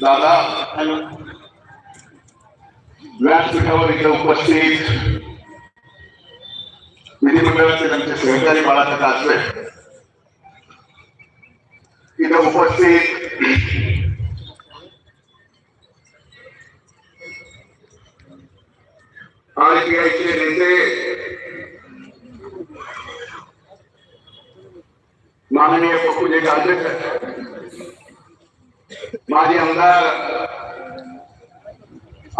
दादा व्यासपीठावर इथे उपस्थित विधिमंडळाचे त्यांचे सहकारी बाळासाहेब कासवे इथे उपस्थित आरपीआयचे नेते माननीय पप्पूजी गांधी माजी आमदार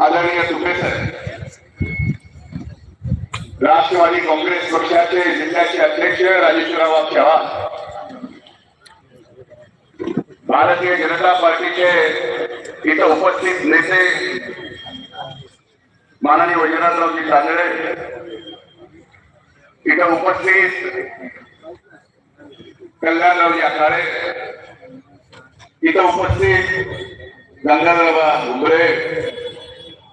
आदरणीय तुपे सर राष्ट्रवादी काँग्रेस पक्षाचे जिल्ह्याचे अध्यक्ष राजेश्वरराव चव्हाण. भारतीय जनता पार्टीचे इथं उपस्थित नेते माननीय वैजनाथरावजी कांदळे इथं उपस्थित कल्याणरावजी आखाडे. इथं उपस्थित गंगाधरबा उमरे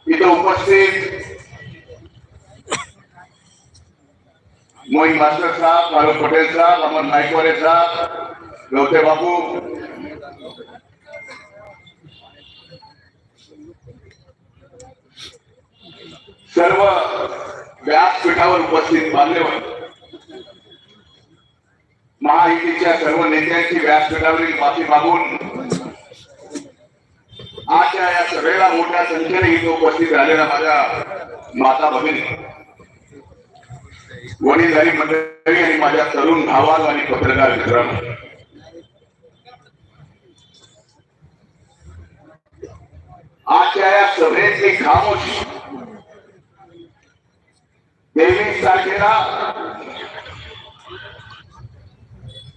इथं उपस्थित मोहित मास्टर साहब फारूक पटेल साहब अमर नायकवाडे साहेब गवते बाबू. सर्व व्यासपीठावर उपस्थित मान्यवर महायुतीच्या सर्व नेत्यांची व्यासपीठावरील माफी मागून आजच्या या सभेला मोठ्या संख्येने इथे उपस्थित झालेल्या माझ्या माता भगिनी वडीलधारी मंडळी आणि माझ्या तरुण भावाल आणि पत्रकार मित्रांनो. आजच्या या सभेतली खामोशी तेवीस तारखेला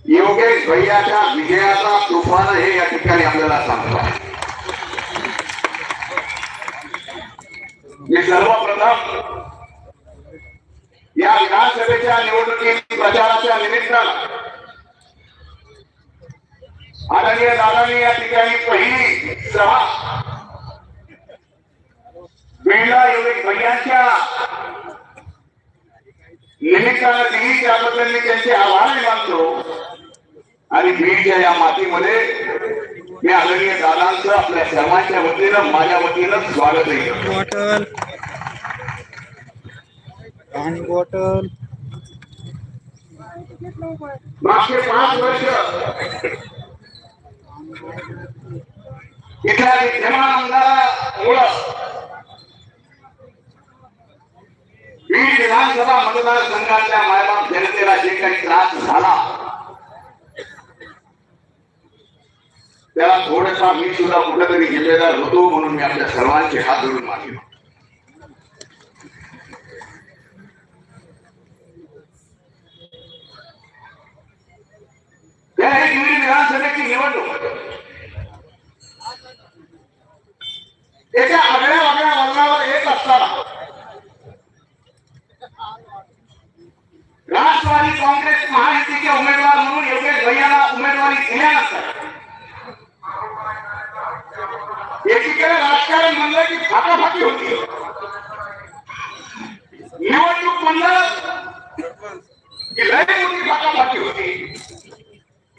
योगेश भैयाच्या विजयाचा तुफान हे या ठिकाणी आपल्याला सांगतो मी सर्वप्रथम या विधानसभेच्या निवडणुकीत प्रचाराच्या निमित्तानं आदरणीय दादांनी या ठिकाणी पहिली सभा बिर्ला योगेश भैयांच्या निमित्तानं दिली त्याबद्दल मी त्यांचे आभार मानतो. आणि बीडच्या या मातीमध्ये मी आदरणीय दादांचं आपल्या सर्वांच्या वतीनं माझ्या वतीनं स्वागतही करतो बॉटल पाणी बॉटल मागचे पाच वर्ष इथल्या विद्यमान आमदारामुळं बीड विधानसभा मतदारसंघाच्या मायबाप जनतेला जे काही त्रास झाला त्याला थोडासा मी सुद्धा कुठेतरी जिम्मेदार होतो म्हणून मी आपल्या सर्वांचे हात विधानसभेची निवडणूक आगळ्या वागळ्या वर्गावर येत असताना राष्ट्रवादी काँग्रेस महायुतीचे उमेदवार म्हणून योगेश भैयाला उमेदवारी एकीकडे राजकारण म्हणलं की फाटाफाटी होती निवडणूक म्हणलं की लय मोठी फाटाफाटी होती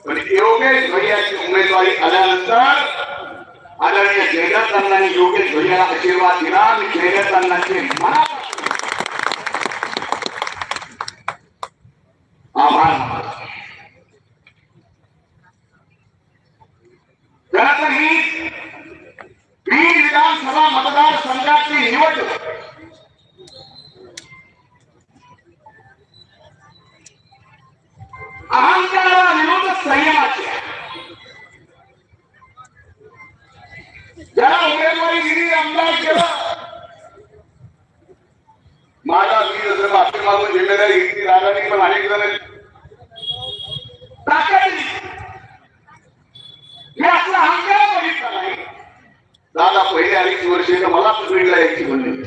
पण योगेश भैयाची उमेदवारी आल्यानंतर आदरणीय अण्णांनी योगेश भैयाला आशीर्वाद दिला आणि अण्णांचे मनापासून जसं मागून जिम्मेदारी घेतली दादानी पण अनेक जण मी आपला अहंकार बघितला नाही? दादा पहिले अडीच वर्षे तर मला पण यायची म्हणली.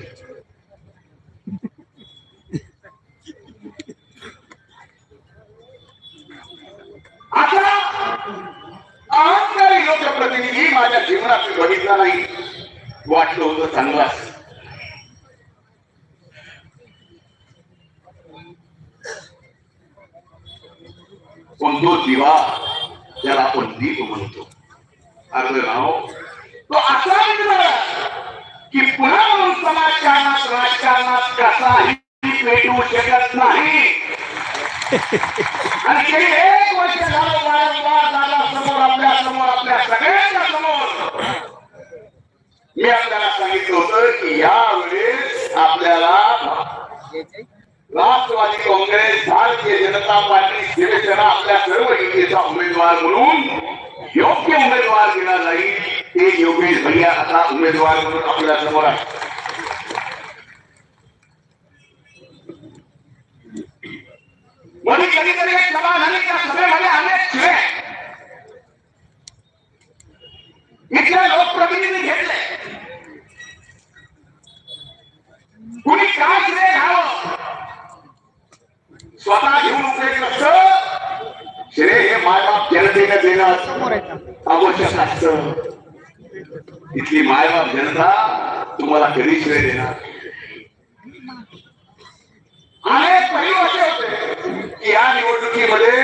आता अहंकारी लोकप्रतिनिधी माझ्या जीवनात बघितला नाही. वाटलं होतं चांगला पण तो दिवा त्याला आपण दीप म्हणतो अर्ध नाव तो असा मित्र की पुन्हा म्हणून समाजकारणात राजकारणात कसाही पेटवू शकत नाही आणि गेली एक वर्ष झालं वारंवार दादा समोर आपल्यासमोर आपल्या सगळ्यांच्या समोर मी आपल्याला सांगितलं होतं की यावेळेस आपल्याला राष्ट्रवादी काँग्रेस भारतीय जनता पार्टी शिवसेना आपल्या सर्व युतीचा उमेदवार म्हणून योग्य उमेदवार दिला जाईल ते योगेश भैया आता उमेदवार म्हणून आपल्यासमोर आहे म्हणून कधीतरी एक सभा झाली त्या सभेमध्ये अनेक शिवाय माय मायबाप जनता तुम्हाला कधीच वेळ देणार अनेक पैलू असे होते की या निवडणुकीमध्ये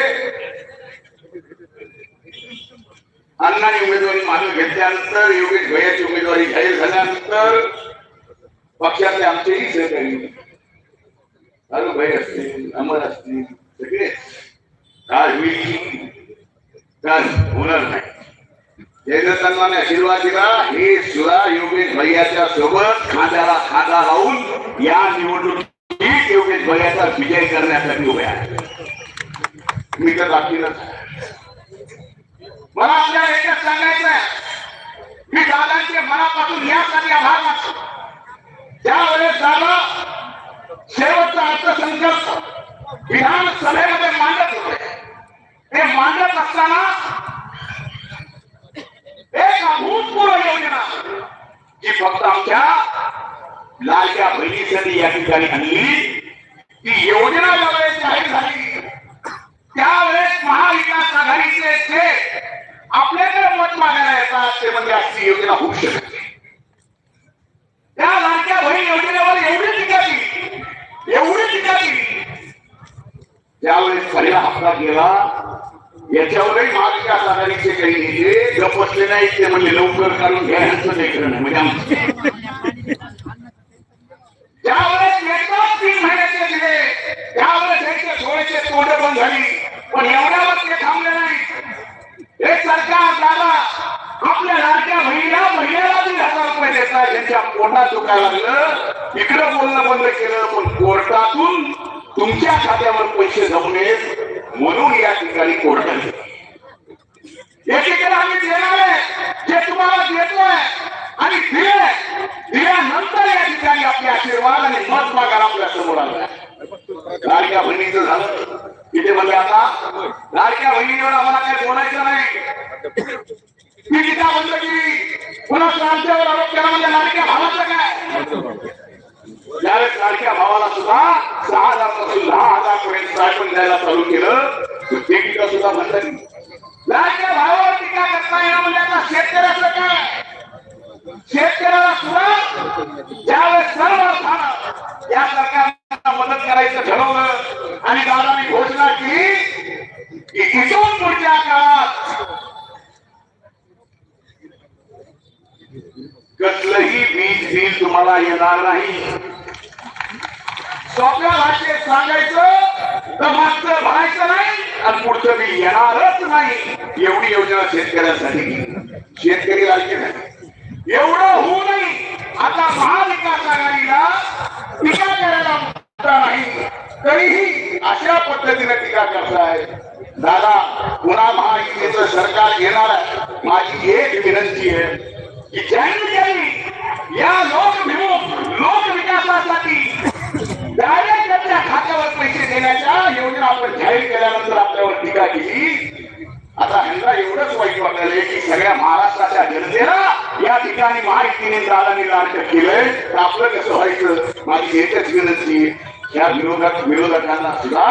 अण्णांनी उमेदवारी मागे घेतल्यानंतर योगेश भैयाची उमेदवारी जाहीर झाल्यानंतर पक्षातले आमचेही सहकारी अरु भाई असतील अमर असतील सगळे. काय होईल काय होणार नाही. जयदत्तांना आशीर्वाद हे योगेश भैयाच्या सोबत खांद्याला खांदा लावून या निवडणुकीत योगेश भैयाचा विजय करण्यासाठी उभे आहे. मी तर दाखीलच मला आपल्याला एकच सांगायचं आहे. मी दादांचे मनापासून यासाठी आभार मानतो. त्यावेळेस दादा शेवटचा अर्थसंकल्प विधानसभेमध्ये मांडत होते. ते मांडत असताना एक अभूतपूर्व योजना. जी फक्त आमच्या लाडक्या बहिणीसाठी या ठिकाणी आणली. ती योजना ज्यावेळेस जाहीर झाली त्यावेळेस महाविकास आघाडीचे ते आपल्याकडे मत मागायला येतात ते म्हणजे अशी योजना होऊ शकते त्या लाडक्या बहीण योजनेवर एवढी टीका केली एवढी टीका केली त्यावेळेस पहिला हप्ता गेला याच्यावरही महाविकास आघाडीचे काही नेते गप ते म्हणजे लवकर काढून घ्यायचं लेखन आहे म्हणजे आमचं त्यावेळेस एकदम तीन महिन्याचे दिले त्यावेळेस याचे थोडेसे तोंड पण झाली. पण एवढ्यावर ते थांबले नाही. हे सरकार दादा आपल्या लाडक्या महिला महिन्याला दीड हजार रुपये देतात. त्यांच्या पोटात दुखायला लागलं. इकडं बोलणं बंद केलं पण कोर्टातून तुमच्या खात्यावर पैसे जाऊ नयेत म्हणून या ठिकाणी कोर्टाने एकीकडे आम्ही देणार आहे जे तुम्हाला देतोय आणि दिले दिल्यानंतर या ठिकाणी आपले आशीर्वाद आणि मत मागायला आपल्यासमोर आला लाडक्या बहिणीचं झालं. तिथे म्हणले आता लाडक्या बहिणीवर आम्हाला काही बोलायचं नाही. ती टीका बंद केली पुन्हा आमच्यावर आरोप केला म्हणजे लाडक्या भावाचं काय? त्यावेळेस लाडक्या भावाला सुद्धा सहा हजारपासून दहा हजार पर्यंत स्टायपंड द्यायला चालू केलं. ते टीका सुद्धा बंद लाडक्या भावावर टीका करता येणं म्हणजे आता शेतकऱ्याचं काय? शेतकऱ्याला सुद्धा ज्यावेळेस सर्व या सरकार मदत करायचं ठरवलं आणि दादाने घोषणा केली की इथून पुढच्या काळात कसलंही वीज बिल तुम्हाला येणार नाही सोप्या भाषेत सांगायचं तर मागचं भरायचं नाही आणि पुढचं बिल येणारच नाही एवढी योजना शेतकऱ्यांसाठी शेतकरी राज्य नाही. एवढं होऊ नये. आता महाविकास आघाडीला टीका करायला मुद्दा नाही. तरीही अशा पद्धतीने टीका करताय दादा पुन्हा महायुतीचं सरकार येणार आहे. माझी एक विनंती आहे की ज्यांनी ज्यांनी या लोकभिमुख लोक विकासासाठी डायरेक्ट त्यांच्या खात्यावर पैसे देण्याच्या योजना आपण जाहीर केल्यानंतर आपल्यावर टीका केली. आता ह्यांना एवढंच वाईट वाटलं की सगळ्या महाराष्ट्राच्या जनतेला या ठिकाणी माहितीने दादानी लाडकं केलंय. तर आपलं कसं व्हायचं? माझी एकच विनंती या विरोधक विरोधकांना सुद्धा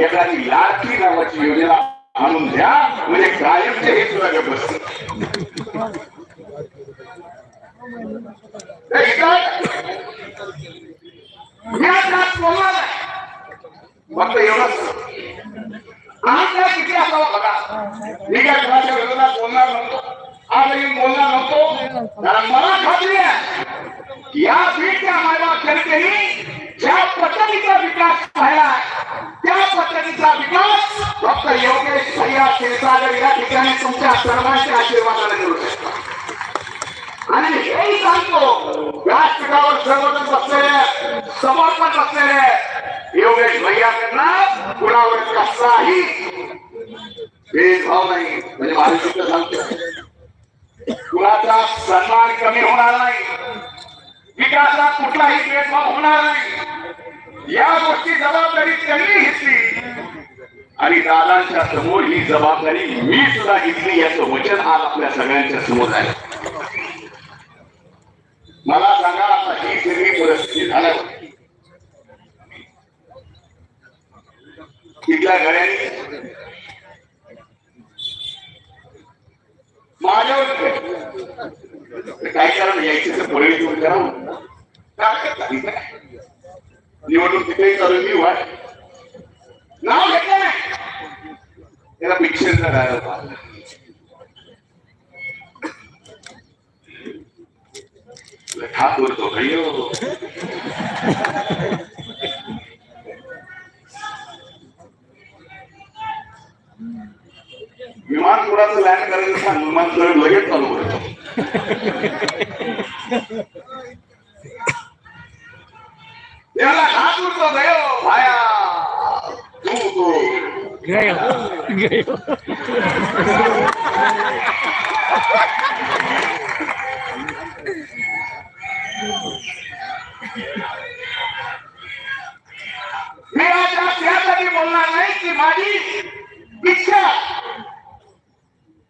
एखादी लाठी नावाची योजना आणून द्या. म्हणजे कायमचे हे सुद्धा गप्प फक्त एवढंच. आमच्या किती असावा बघा. मी काय कोणाच्या विरोधात बोलणार नव्हतो. आजही बोलणार नव्हतो. कारण मला खात्री आहे. या बीडच्या मायबाप जनतेने ज्या पद्धतीचा विकास झाला त्या पद्धतीचा विकास फक्त योगेश भैया क्षीरसागर या ठिकाणी तुमच्या सर्वांच्या आशीर्वादाने मिळू शकतो. आणि हेही सांगतो व्यासपीठावर सर्वजण बसलेले समर्पण बसलेले योगेश भैयाकडनं कुणावर कसाही भेदभाव नाही. म्हणजे महाराष्ट्र सांगतो कुणाचा सन्मान कमी होणार नाही. विकासात कुठलाही भेदभाव होणार नाही. या गोष्टी जबाबदारी त्यांनी घेतली. आणि दादांच्या समोर ही जबाबदारी मी सुद्धा घेतली याचं वचन आज आपल्या सगळ्यांच्या समोर आहे. मला सांगा आता ही सगळी परिस्थिती झाल्यावर तिथल्या गड्यांनी माझ्यावर काय करा यायचे तर पळी दूर करा काय करता ठीक आहे निवडणूक तिथेही चालू मी वाट नाव घेतलं नाही त्याला पिक्चरचा राहिला हात बोलतो अय्यो विमान कुणाचं लँड करायचं सांग विमान तर लगेच चालू करतो त्याला हात उडतो गयो भाया. तू तो गयो गयो. मी आज आज यासाठी बोलणार नाही की माझी इच्छा.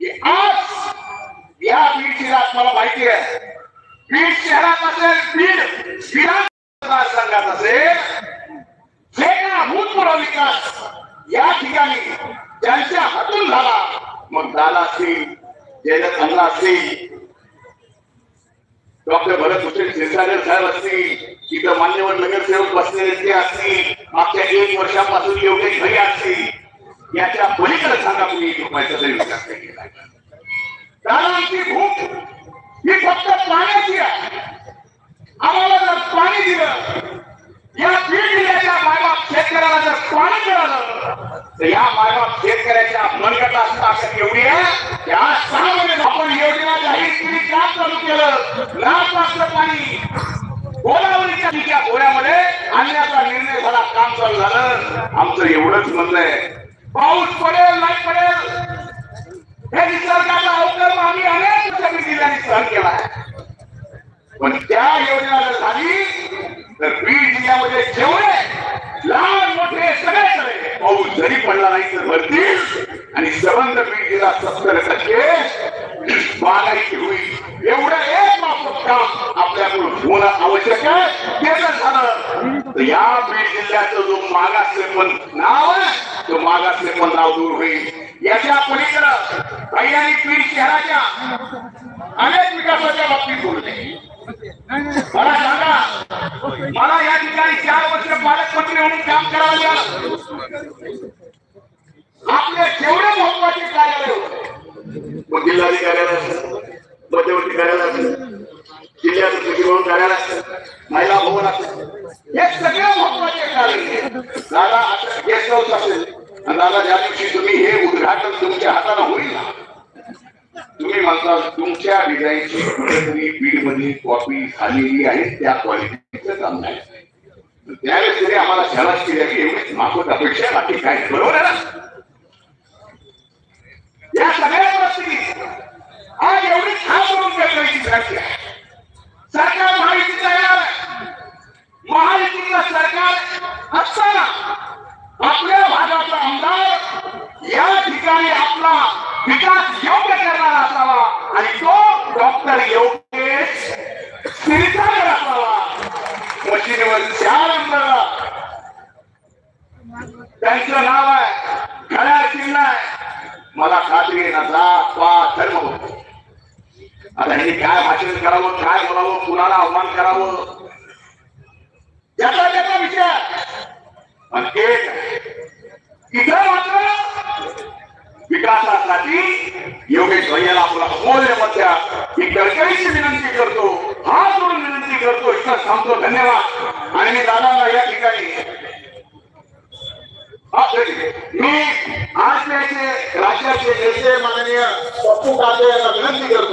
आज या बीड शहरात मला माहिती आहे. बीड शहरात असेल बीड विधान संघात असेल. जे काय भूतपूर्व विकास या ठिकाणी ज्यांच्या हातून झाला. मग दादा असतील जयदत्त चांगला असतील डॉक्टर भरत हुसेन क्षीरसागर साहेब असतील इथं मान्यवर नगरसेवक बसलेले ते असतील मागच्या एक वर्षापासून योगेश भाई असतील याच्या पलीकडे सांगा तुम्ही एक रुपयाचा तरी विकास नाही केला कारण आमची भूक ही फक्त पाण्याची आहे. आम्हाला जर पाणी दिलं या बीड जिल्ह्याच्या मायबाप शेतकऱ्याला जर पाणी मिळालं तर या मायबाप शेतकऱ्याच्या मनगटात ताकद एवढी आहे. की आज सहा महिने आपण योजना जाहीर केली का चालू केलं. लाभ वाजलं पाणी गोदावरीच्या तिच्या गोळ्यामध्ये आणण्याचा निर्णय झाला काम चालू झालं. आमचं एवढंच म्हणणं आहे. पाऊस पडेल नाही पडेल हे निसर्गाचा अवकल्प आम्ही अनेक सगळी जिल्ह्यांनी सहन केला. आहे पण त्या योजना जर झाली तर बीड जिल्ह्यामध्ये जेवढे लहान मोठे सगळे सगळे पाऊस जरी पडला नाही तर भरतील. आणि सबंध बीड जिल्हा सत्तर टक्के बागायती होईल. एवढं एक माफक काम आपल्याकडून होणं आवश्यक आहे. ते जर झालं या बीड जिल्ह्याचं जो मागासलेपण नाव आहे तो मागासलेपण नाव दूर होईल. याच्या पलीकडं काही आणि बीड शहराच्या अनेक विकासाच्या बाबतीत बोलले. मला सांगा मला या ठिकाणी चार वर्ष पालकमंत्री म्हणून काम करावं लागलं. आपले जेवढे महत्त्वाचे कार्यालय होते. मग जिल्हाधिकाऱ्याला मध्यवर्ती कार्यालय जिल्ह्यात जिल्ह्याचं सचिवभवन कार्यालय महिला भवन असेल हे सगळे महत्त्वाचे कार्यालय दादा आता गेस्ट हाऊस असेल आणि दादा ज्या दिवशी तुम्ही हे उद्घाटन तुमच्या हाताने होईल तुम्ही म्हणता तुमच्या डिझाईनची कुठेतरी बीडमध्ये कॉपी झालेली आहे त्या क्वालिटीचं काम नाही त्यावेळेस तरी आम्हाला शहराची द्यावी एवढीच माफत अपेक्षा बाकी काय बरोबर आहे ना या सगळ्या गोष्टी आज एवढी खास करून करायची करायची आहे सरकार महायुतीचं येणार आहे महायुतीचं सरकार असताना आपल्या भागाचा आमदार या ठिकाणी आपला विकास योग्य करणारा असावा आणि तो डॉक्टर योगेश क्षीरसागर असावा मशीनीवर चार आमदार त्यांचं नाव आहे घड्याळ चिन्ह आहे मला खात्री आहे ना जात पात धर्म होतो आता ह्यांनी काय भाषण करावं काय बोलावं कुणाला आव्हान करावं? याचा त्याचा विचार. पण एक इथं मात्र विकासासाठी योगेश भैयाला आपला अमूल्य मध्या. ही गडकरीची विनंती करतो हा जोडून विनंती करतो. इथं थांबतो धन्यवाद. आणि मी दादाला या ठिकाणी हा, मी आज त्याचे राज्याचे नेते माननीय पप्पू काटे यांना विनंती करतो.